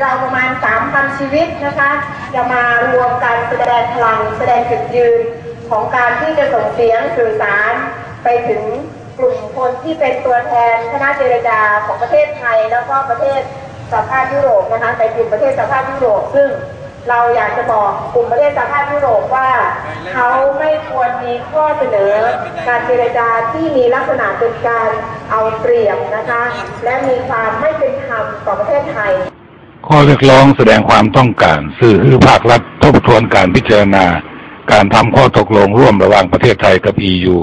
เราประมาณ 3,000 ชีวิตนะคะ จะมารวมกันแสดงพลังแสดงจุดยืนของการที่จะส่งเสียงสื่อสารไปถึงกลุ่มคนที่เป็นตัวแทนคณะเจรจาของประเทศไทย แล้วก็ประเทศสหภาพยุโรปนะคะในกลุ่มประเทศสหภาพยุโรปซึ่งเราอยากจะบอกกลุ่มประเทศสหภาพยุโรปว่าเขาไม่ควรมีข้อเสนอ การเจรจาที่มีลักษณะเป็นการเอาเปรียบนะคะ และมีความไม่เป็นธรรมต่อประเทศไทย ข้อเรียกร้องแสดงความต้องการสื่อคือภาครัฐทบทวนการพิจารณา การทำข้อตกลงร่วมระหว่างประเทศไทยกับ EU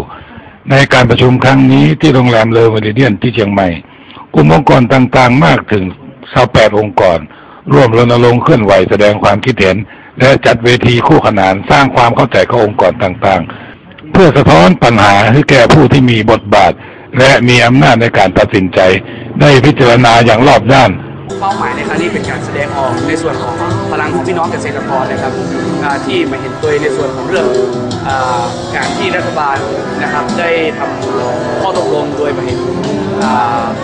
ในการประชุมครั้งนี้ที่โรงแรมเลอเมริเดียนที่เชียงใหม่กลุ่มองค์กรต่างๆ มากถึง28องค์กร ร่วมรณรงค์เคลื่อนไหวแสดงความคิดเห็น และจัดเวทีคู่ขนานสร้างความเข้าใจกับองค์กรต่างๆ เพื่อสะท้อนปัญหาให้แก่ผู้ที่มีบทบาท และมีอำนาจในการตัดสินใจ ได้พิจารณาอย่างรอบด้าน เป้าหมายในครั้งนี้เป็นการแสดงออกในส่วนของพลังของพี่น้องเกษตรกรนะครับที่มาเห็นตัวในส่วนของเรื่องอการที่รัฐบาลนะครับได้ทำข้อตกลงโดยมาเห็น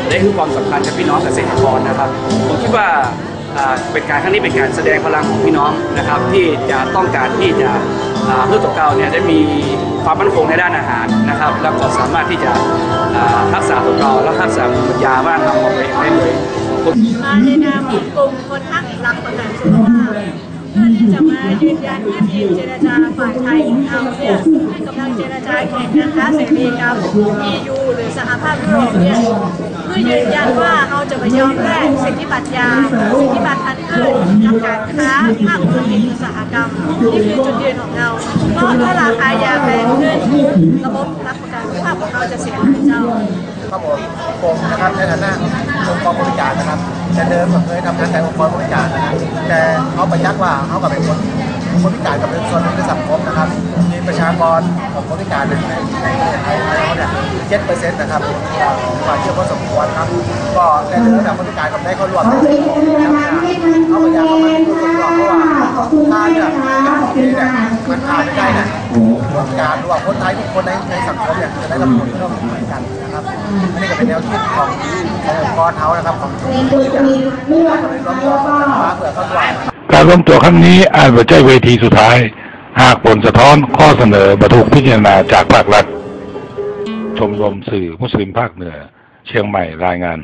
ได้ให้ความสำคัญกับพี่น้องเกษตรกรนะครับผมคิดว่าเป็นการครั้งนี้เป็นการแสดงพลังของพี่น้องนะครับที่จะต้องการที่จะเพื่อตัวเก่าเนี่ยได้มีความมั่นคงในด้านอาหารนะครับ แล้วก็สามารถที่จะรักษาตัวเก่าและรักษาปัญญาว่าทำของตัวเองได้เลย มาในนามของกลุ่มคนทักหลักประกันสุขภาพเพื่อที่จะมายืนยันว่าทีมเจรจาฝ่ายไทยของเราเนี่ยกำลังเจรจาแข่งกันค้าเสรีกับ EU หรือสหภาพยุโรปเนี่ยเพื่อยืนยันว่าเราจะไม่ยอมแลกสิทธิบัตรยาสิทธิบัตรพันธุ์พืชกับการค้าภาคธุรกิจอุตสาหกรรมนี่คือจุดยืนของเราเพราะถ้าราคายาแพงขึ้นระบบรับประกันสุขภาพของเราจะเสียหายเจ้าครับผมผมนะครับในฐานะ องค์กรบริการนะครับ แต่เดิมผมเคยทำงานแต่องค์กรบริการนะครับแต่เขาประยักว่าเขากับเป็นคนคนพิการกับเป็นส่วนหนึ่งในสังคมนะครับ มีประชากรของคนพิการในในในประเทศไทยเราเนี่ยเจ็ดเปอร์เซ็นต์นะครับกว่าเชื่อพอสมควรครับ ก็แต่เดิมแต่คนพิการกับได้เข้ารวมเขาประยักเข้ามาเป็นคนรวมเพราะว่า เนี่ยมันขาดไม่ได้เนี่ยคนพิการหรือว่าคนไทยทุกคนในในสังคมเนี่ยจะได้รับผลกระทบเหมือนกันนะครับอันนี้ก็เป็นแนวคิดของขององค์กรเขานะครับของทุกคนที่จะทำให้ล้มตัวมาเพื่อเข้าด้วย การรวมตัวครั้งนี้อาจจะใช่เวทีสุดท้าย หากผลสะท้อนข้อเสนอบรรทุกพิจารณาจากภาครัฐ ชมรมสื่อมุสลิมภาคเหนือ เชียงใหม่รายงาน